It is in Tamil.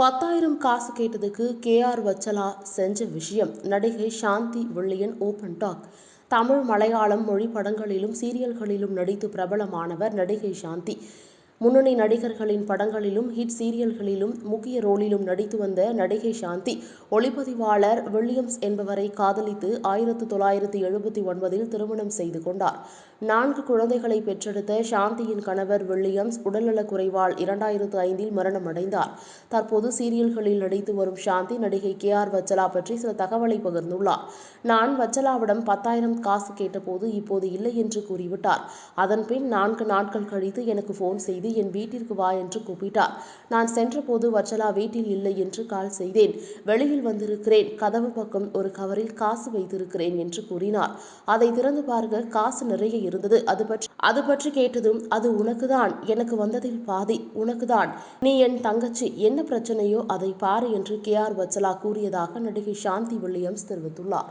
பத்தாயிரம் காசு கேட்டதுக்கு கே ஆர் வச்சலா செஞ்ச விஷயம். நடிகை சாந்தி வெள்ளியன் ஓபன் டாக். தமிழ் மலையாளம் மொழி படங்களிலும் சீரியல்களிலும் நடித்து பிரபலமானவர் நடிகை சாந்தி. முன்னணி நடிகர்களின் படங்களிலும் ஹிட் சீரியல்களிலும் முக்கிய ரோலிலும் நடித்து வந்த நடிகை சாந்தி ஒளிப்பதிவாளர் வில்லியம்ஸ் என்பவரை காதலித்து ஆயிரத்து தொள்ளாயிரத்து எழுபத்தி ஒன்பதில் திருமணம் செய்து கொண்டார். நான்கு குழந்தைகளை பெற்றெடுத்த சாந்தியின் கணவர் வில்லியம்ஸ் உடல்நலக் குறைவால் இரண்டாயிரத்து ஐந்தில் மரணமடைந்தார். தற்போது சீரியல்களில் நடித்து வரும் சாந்தி நடிகை கே ஆர் வச்சலா பற்றி சில தகவலை பகிர்ந்துள்ளார். நான் வச்சலாவிடம் பத்தாயிரம் காசு கேட்டபோது இப்போது இல்லை என்று கூறிவிட்டார். அதன்பின் நான்கு நாட்கள் கழித்து எனக்கு ஃபோன் செய்து செய்து என் வீட்டிற்கு வா என்று கூப்பிட்டார். நான் சென்றபோது வச்சலா வீட்டில் இல்லை என்று கால் செய்தேன். வெளியில் வந்திருக்கிறேன். கதவு பக்கம் ஒரு கவரில் காசு வைத்திருக்கிறேன் என்று கூறினார். அதை திறந்து பார்க்க காசு நிறைய இருந்தது. அது பற்றி அது பற்றி கேட்டதும் அது உனக்குதான். எனக்கு வந்ததில் பாதி உனக்குதான். நீ என் தங்கச்சி. என்ன பிரச்சனையோ அதை பாரு என்று கே ஆர் வச்சலா கூறியதாக நடிகை சாந்தி வில்லியம்ஸ் தெரிவித்துள்ளார்.